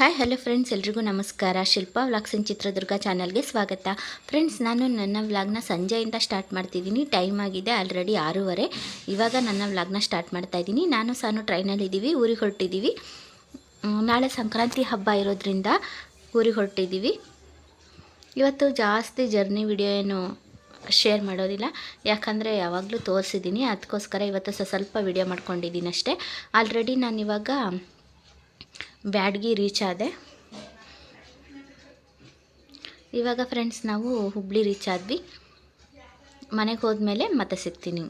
Hi hello friends ಎಲ್ರಿಗೂ ನಮಸ್ಕಾರ. Shilpa vlogs ಇನ್ ಚಿತ್ರದುರ್ಗ ಚಾನಲ್ಗೆ ಸ್ವಾಗತ. ಫ್ರೆಂಡ್ಸ್ ನಾನು ನನ್ನ ವ್ಲಾಗ್ನ ಸಂಜೆಯಿಂದ ಸ್ಟಾರ್ಟ್ ಮಾಡ್ತಿದ್ದೀನಿ. ಟೈಮ್ ಆಗಿದೆ ಆಲ್ರೆಡಿ ಆರೂವರೆ. ಇವಾಗ ನನ್ನ ವ್ಲಾಗ್ನ ಸ್ಟಾರ್ಟ್ ಮಾಡ್ತಾ ಇದ್ದೀನಿ. ನಾನು ಸಾನು ಟ್ರೈನಲ್ಲಿದ್ದೀವಿ ಊರಿಗೆ ಹೊರಟಿದ್ದೀವಿ ನಾಳೆ ಸಂಕ್ರಾಂತಿ ಹಬ್ಬ ಇರೋದ್ರಿಂದ ಊರಿಗೆ ಹೊರಟಿದ್ದೀವಿ ಇವತ್ತು ಜಾಸ್ತಿ ಜರ್ನಿ ವಿಡಿಯೋ ಏನು ಶೇರ್ ಮಾಡೋದಿಲ್ಲ. ಯಾಕಂದರೆ ಯಾವಾಗಲೂ ತೋರಿಸಿದ್ದೀನಿ ಅದಕ್ಕೋಸ್ಕರ ಇವತ್ತು ಸ್ವಲ್ಪ ವಿಡಿಯೋ ಮಾಡ್ಕೊಂಡಿದ್ದೀನಿ ಅಷ್ಟೇ ಆಲ್ರೆಡಿ ನಾನು ಇವಾಗ ಬ್ಯಾಡ್ಗಿ ರೀಚ್ ಆದೆ. ಇವಾಗ ಫ್ರೆಂಡ್ಸ್ ನಾವು ಹುಬ್ಳಿ ರೀಚ್ ಆದ್ವಿ. ಮನೆಗೆ ಹೋದ್ಮೇಲೆ ಮತ್ತೆ ಸಿಗ್ತೀನಿ.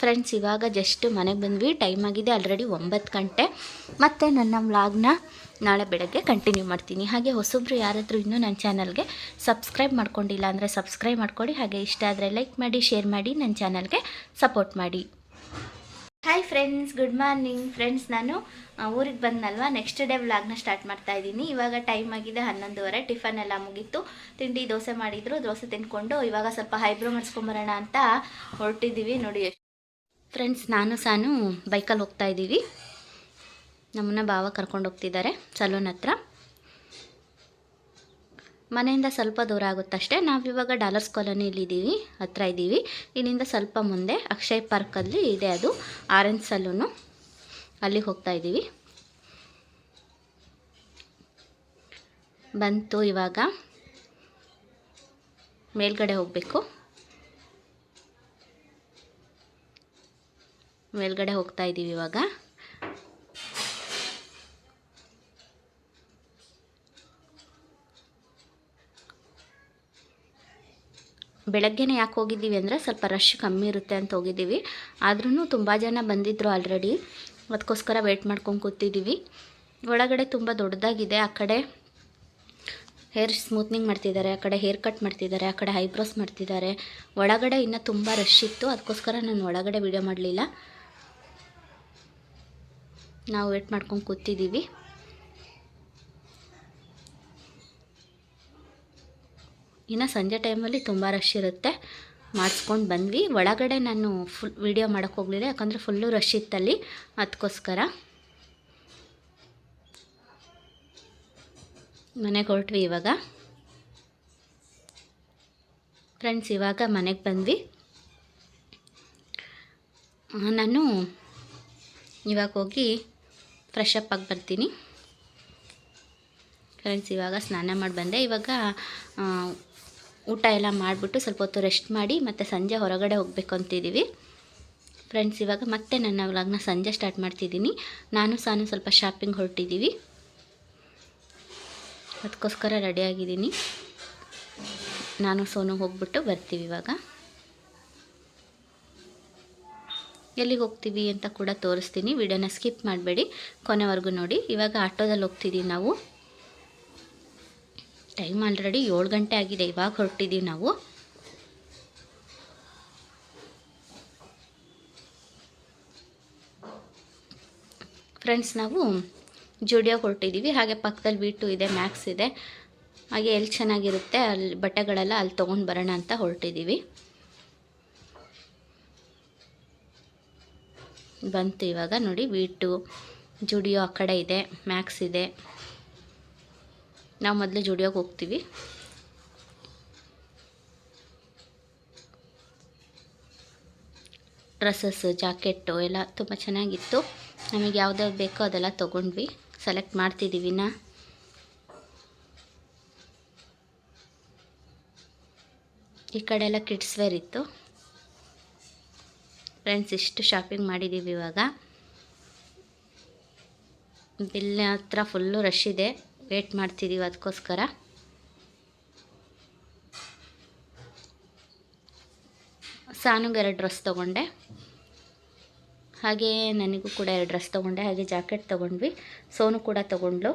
ಫ್ರೆಂಡ್ಸ್ ಇವಾಗ ಜಸ್ಟ್ ಮನೆಗೆ ಬಂದ್ವಿ. ಟೈಮ್ ಆಗಿದೆ ಆಲ್ರೆಡಿ ಒಂಬತ್ತು ಗಂಟೆ. ಮತ್ತೆ ನನ್ನ ವ್ಲಾಗ್ನ ನಾಳೆ ಬೆಳಗ್ಗೆ ಕಂಟಿನ್ಯೂ ಮಾಡ್ತೀನಿ. ಹಾಗೆ ಹೊಸೊಬ್ರು ಯಾರಾದರೂ ಇನ್ನೂ ನನ್ನ ಚಾನಲ್ಗೆ ಸಬ್ಸ್ಕ್ರೈಬ್ ಮಾಡ್ಕೊಂಡಿಲ್ಲ ಅಂದರೆ ಸಬ್ಸ್ಕ್ರೈಬ್ ಮಾಡ್ಕೊಳ್ಳಿ ಹಾಗೆ ಇಷ್ಟ ಆದರೆ ಲೈಕ್ ಮಾಡಿ ಶೇರ್ ಮಾಡಿ, ನನ್ನ ಚಾನಲ್ಗೆ ಸಪೋರ್ಟ್ ಮಾಡಿ. Hi friends good morning friends ನಾನು ಊರಿಗೆ ಬಂದ್ನಲ್ವ? ನೆಕ್ಸ್ಟ್ ಡೇ ವ್ಲಾಗ್ನ ಸ್ಟಾರ್ಟ್ ಮಾಡ್ತಾ ಇದ್ದೀನಿ. ಇವಾಗ ಟೈಮ್ ಆಗಿದೆ ಹನ್ನೊಂದುವರೆ ಟಿಫನ್ ಎಲ್ಲ ಮುಗೀತು. ತಿಂಡಿ, ದೋಸೆ ಮಾಡಿದ್ರು. ದೋಸೆ ತಿನ್ಕೊಂಡು ಇವಾಗ ಸ್ವಲ್ಪ ಹೈಬ್ರೋ ಮಾಡಿಸ್ಕೊಂಬರೋಣ ಅಂತ ಹೊರಟಿದ್ದೀವಿ ನೋಡಿ. ಫ್ರೆಂಡ್ಸ್ ನಾನು, ಸಾನು ಬೈಕಲ್ಲಿ ಹೋಗ್ತಾ ಇದ್ದೀವಿ. ನಮ್ಮನ್ನ ಭಾವ ಕರ್ಕೊಂಡು ಹೋಗ್ತಿದ್ದಾರೆ, ಸಲೂನ್ ಹತ್ರ. ಮನೆಯಿಂದ ಸ್ವಲ್ಪ ದೂರ ಆಗುತ್ತಷ್ಟೇ. ನಾವಿವಾಗ ಡಾಲರ್ಸ್ ಕಾಲೋನಿಯಲ್ಲಿ ಇದ್ದೀವಿ ಹತ್ರ ಇದ್ದೀವಿ. ಇಲ್ಲಿಂದ ಸ್ವಲ್ಪ ಮುಂದೆ ಅಕ್ಷಯ್ ಪಾರ್ಕಲ್ಲಿ ಇದೆ ಅದು. Orange saloon. ಅಲ್ಲಿಗೆ ಹೋಗ್ತಾ ಇದ್ದೀವಿ. ಬಂತು ಇವಾಗ. ಮೇಲ್ಗಡೆ ಹೋಗಬೇಕು. ಮೇಲ್ಗಡೆ ಹೋಗ್ತಾ ಇದ್ದೀವಿ ಇವಾಗ. ಬೆಳಗ್ಗೆನೇ ಯಾಕೆ ಹೋಗಿದ್ದೀವಿ ಅಂದರೆ ಸ್ವಲ್ಪ ರಶ್ ಕಮ್ಮಿ ಇರುತ್ತೆ ಅಂತ ಹೋಗಿದ್ದೀವಿ. ಆದ್ರೂ ತುಂಬ ಜನ ಬಂದಿದ್ದರು ಆಲ್ರೆಡಿ ಅದಕ್ಕೋಸ್ಕರ ವೆಯ್ಟ್ ಮಾಡ್ಕೊಂಡು ಕೂತಿದ್ದೀವಿ. ಒಳಗಡೆ ತುಂಬ ದೊಡ್ಡದಾಗಿದೆ. ಆ ಕಡೆ ಹೇರ್ ಸ್ಮೂತ್ನಿಂಗ್ ಮಾಡ್ತಿದ್ದಾರೆ, ಆ ಕಡೆ ಹೇರ್ ಕಟ್ ಮಾಡ್ತಿದ್ದಾರೆ, ಆ ಕಡೆ ಐಬ್ರೋಸ್ ಮಾಡ್ತಿದ್ದಾರೆ. ಒಳಗಡೆ ಇನ್ನೂ ತುಂಬ ರಶ್ ಇತ್ತು. ಅದಕ್ಕೋಸ್ಕರ ನಾನು ಒಳಗಡೆ ವಿಡಿಯೋ ಮಾಡಲಿಲ್ಲ. ನಾವು ವೇಟ್ ಮಾಡ್ಕೊಂಡು ಕೂತಿದ್ದೀವಿ. ಇನ್ನು ಸಂಜೆ ಟೈಮಲ್ಲಿ ತುಂಬ ರಶ್ ಇರುತ್ತೆ. ಮಾಡಿಸ್ಕೊಂಡು ಬಂದ್ವಿ. ಒಳಗಡೆ ನಾನು ಫುಲ್ ವೀಡಿಯೋ ಮಾಡೋಕ್ಕೆ ಹೋಗಲಿಲ್ಲ. ಯಾಕಂದರೆ ಫುಲ್ಲು ರಶ್ ಇತ್ತಲ್ಲಿ. ಅದಕ್ಕೋಸ್ಕರ ಮನೆಗೆ ಹೊರಟ್ವಿ ಇವಾಗ. ಫ್ರೆಂಡ್ಸ್ ಇವಾಗ ಮನೆಗೆ ಬಂದ್ವಿ. ನಾನು ಇವಾಗ ಹೋಗಿ ಫ್ರೆಶ್ ಅಪ್ ಆಗಿ ಬರ್ತೀನಿ. ಫ್ರೆಂಡ್ಸ್ ಇವಾಗ ಸ್ನಾನ ಮಾಡಿ ಬಂದೆ. ಇವಾಗ ಊಟ ಎಲ್ಲ ಮಾಡಿಬಿಟ್ಟು ಸ್ವಲ್ಪ ಹೊತ್ತು ರೆಸ್ಟ್ ಮಾಡಿ ಮತ್ತು ಸಂಜೆ ಹೊರಗಡೆ ಹೋಗಬೇಕು ಅಂತಿದ್ದೀವಿ. ಫ್ರೆಂಡ್ಸ್ ಇವಾಗ ಮತ್ತೆ ನನ್ನ ವ್ಲಾಗ್ನ ಸಂಜೆ ಸ್ಟಾರ್ಟ್ ಮಾಡ್ತಿದ್ದೀನಿ. ನಾನು ಸಾನು ಸ್ವಲ್ಪ ಶಾಪಿಂಗ್ ಹೊರಟಿದ್ದೀವಿ. ಅದಕ್ಕೋಸ್ಕರ ರೆಡಿಯಾಗಿದ್ದೀನಿ ನಾನು ಸೋನು ಹೋಗ್ಬಿಟ್ಟು ಬರ್ತೀವಿ ಇವಾಗ. ಎಲ್ಲಿಗೆ ಹೋಗ್ತೀವಿ ಅಂತ ಕೂಡ ತೋರಿಸ್ತೀನಿ. ವಿಡಿಯೋನ ಸ್ಕಿಪ್ ಮಾಡಬೇಡಿ. ಕೊನೆವರೆಗೂ ನೋಡಿ. ಇವಾಗ ಆಟೋದಲ್ಲಿ ಹೋಗ್ತಿದ್ದೀವಿ ನಾವು. ಟೈಮ್ ಆಲ್ರೆಡಿ ಏಳು ಗಂಟೆ ಆಗಿದೆ, ಇವಾಗ ಹೊರಟಿದ್ದೀವಿ ನಾವು. ಫ್ರೆಂಡ್ಸ್ ನಾವು ಜುಡಿಯೋಗೆ ಹೊರಟಿದ್ದೀವಿ ಹಾಗೆ ಪಕ್ಕದಲ್ಲಿ ಬೀಟು ಇದೆ ಮ್ಯಾಕ್ಸ್ ಇದೆ. ಹಾಗೆ ಎಲ್ಲಿ ಚೆನ್ನಾಗಿರುತ್ತೆ, ಅಲ್ಲಿ ಬಟ್ಟೆಗಳೆಲ್ಲ ಅಲ್ಲಿ ತೊಗೊಂಡು ಬರೋಣ ಅಂತ ಹೊರಟಿದ್ದೀವಿ ಬಂತು ಇವಾಗ ನೋಡಿ ವಿ ಟು ಜುಡಿಯೋ ಆ ಕಡೆ ಇದೆ ಮ್ಯಾಕ್ಸ್ ಇದೆ. ನಾವು ಮೊದಲು ಜುಡಿಯೋಗೆ ಹೋಗ್ತೀವಿ. ಡ್ರೆಸ್ಸಸ್ಸು ಜಾಕೆಟ್ಟು ಎಲ್ಲ ತುಂಬ ಚೆನ್ನಾಗಿತ್ತು. ನಮಗೆ ಯಾವ್ದ್ಯಾವ್ದು ಬೇಕೋ ಅದೆಲ್ಲ ತೊಗೊಂಡ್ವಿ. ಸೆಲೆಕ್ಟ್ ಮಾಡ್ತಿದ್ದೀವಿ ನಾ ಈ ಕಡೆ ಎಲ್ಲ ಕಿಡ್ಸ್ ವೇರ್ ಇತ್ತು. ಫ್ರೆಂಡ್ಸ್, ಇಷ್ಟು ಶಾಪಿಂಗ್ ಮಾಡಿದ್ದೀವಿ ಇವಾಗ. ಬಿಲ್ ಹತ್ರ ಫುಲ್ಲು ರಶ್ ಇದೆ. ವೇಟ್ ಮಾಡ್ತಿದ್ದೀವಿ ಅದಕ್ಕೋಸ್ಕರ. ಸಾನುಗೆ ಎರಡು ಡ್ರೆಸ್ ತೊಗೊಂಡೆ. ಹಾಗೆ ನನಗೂ ಕೂಡ ಎರಡು ಡ್ರೆಸ್ ತೊಗೊಂಡೆ. ಹಾಗೆ ಜಾಕೆಟ್ ತೊಗೊಂಡ್ವಿ. ಸೋನು ಕೂಡ ತೊಗೊಂಡ್ಲು.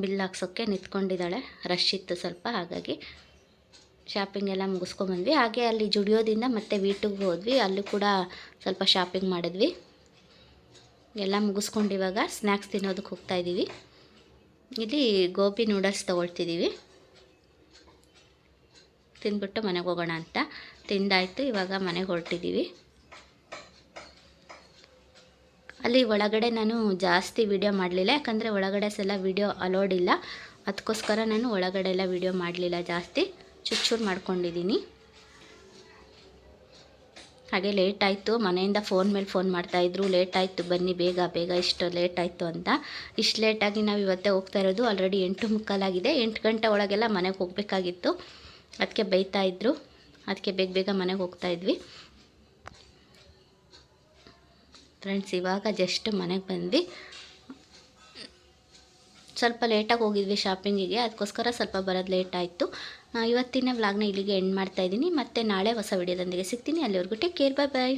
ಬಿಲ್ ಹಾಕ್ಸೋಕ್ಕೆ ನಿಂತ್ಕೊಂಡಿದ್ದಾಳೆ. ರಶ್ ಇತ್ತು ಸ್ವಲ್ಪ, ಹಾಗಾಗಿ ಶಾಪಿಂಗ್ ಎಲ್ಲ ಮುಗಿಸ್ಕೊಂಬಂದ್ವಿ ಹಾಗೆ ಅಲ್ಲಿ ಜುಡಿಯೋದಿಂದ ಮತ್ತೆ ವೀಟಿಗೆ ಹೋದ್ವಿ. ಅಲ್ಲೂ ಕೂಡ ಸ್ವಲ್ಪ ಶಾಪಿಂಗ್ ಮಾಡಿದ್ವಿ. ಎಲ್ಲ ಮುಗಿಸ್ಕೊಂಡು ಇವಾಗ ಸ್ನ್ಯಾಕ್ಸ್ ತಿನ್ನೋದಕ್ಕೆ ಹೋಗ್ತಾ ಇದ್ದೀವಿ. ಇಲ್ಲಿ ಗೋಬಿ ನೂಡಲ್ಸ್ ತೊಗೊಳ್ತಿದ್ದೀವಿ. ತಿಂದ್ಬಿಟ್ಟು ಮನೆಗೆ ಹೋಗೋಣ ಅಂತ. ತಿಂದಾಯಿತು. ಇವಾಗ ಮನೆಗೆ ಹೊರಟಿದ್ದೀವಿ. ಅಲ್ಲಿ ಒಳಗಡೆ ನಾನು ಜಾಸ್ತಿ ವಿಡಿಯೋ ಮಾಡಲಿಲ್ಲ. ಯಾಕಂದರೆ ಒಳಗಡೆ ಸಲ ವಿಡಿಯೋ ಅಲೋಡ್ ಇಲ್ಲ. ಅದಕ್ಕೋಸ್ಕರ ನಾನು ಒಳಗಡೆ ಎಲ್ಲ ವೀಡಿಯೋ ಮಾಡಲಿಲ್ಲ ಜಾಸ್ತಿ. ಚೂರು ಮಾಡ್ಕೊಂಡಿದ್ದೀನಿ. ಹಾಗೆ ಲೇಟ್ ಆಯಿತು. ಮನೆಯಿಂದ ಫೋನ್ ಮೇಲೆ ಫೋನ್ ಮಾಡ್ತಾಯಿದ್ರು ಲೇಟ್ ಆಯಿತು. ಬನ್ನಿ, ಬೇಗ ಬೇಗ, ಇಷ್ಟು ಲೇಟ್ ಆಯಿತು ಅಂತ. ಇಷ್ಟು ಲೇಟಾಗಿ ನಾವು ಇವತ್ತೇ ಹೋಗ್ತಾ ಇರೋದು. ಆಲ್ರೆಡಿ ಎಂಟು ಮುಕ್ಕಾಲಾಗಿದೆ ಎಂಟು ಗಂಟೆ ಒಳಗೆಲ್ಲ ಮನೆಗೆ ಹೋಗಬೇಕಾಗಿತ್ತು. ಅದಕ್ಕೆ ಬೈತಾ ಇದ್ರು. ಅದಕ್ಕೆ ಬೇಗ ಬೇಗ ಮನೆಗೆ ಹೋಗ್ತಾ ಇದ್ವಿ. ಫ್ರೆಂಡ್ಸ್ ಇವಾಗ ಜಸ್ಟ್ ಮನೆಗೆ ಬಂದ್ವಿ. ಸ್ವಲ್ಪ ಲೇಟಾಗಿ ಹೋಗಿದ್ವಿ ಶಾಪಿಂಗಿಗೆ ಅದಕ್ಕೋಸ್ಕರ ಸ್ವಲ್ಪ ಬರೋದು ಲೇಟ್ ಆಯಿತು. ಇವತ್ತಿನ ವ್ಲಾಗ್ನ ಇಲ್ಲಿಗೆ ಎಂಡ್ ಮಾಡ್ತಾ ಇದ್ದೀನಿ. ಮತ್ತೆ ನಾಳೆ ಹೊಸ ವಿಡಿಯೋದೊಂದಿಗೆ ಸಿಗ್ತೀನಿ. ಅಲ್ಲಿವರೆಗೂ ಟೇಕ್ ಕೇರ್ ಬಾಯ್ ಬಾಯ್